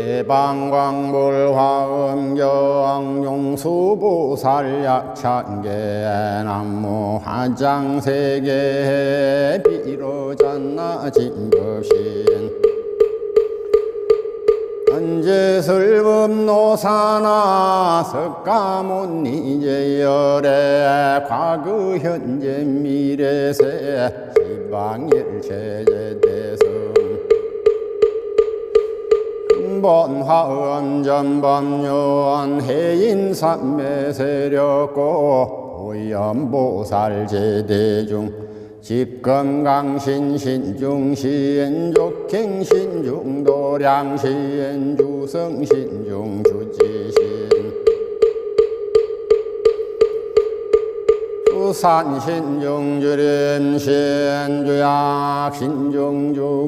대방광불 화엄경 용수보살 약찬계 남무 화장세계 비로잔나 진급신. 언제설법노사나 석가모니 이제열의 과거 현재 미래세 지방일체제대성 근본화음 전범요원 해인 삼매 세력고 오염보살 제대중 집건강신 신중 시엔 족행 신중 도량 시엔 주성 신중 주지신. 주산 신중 주림 신주약 신중 주가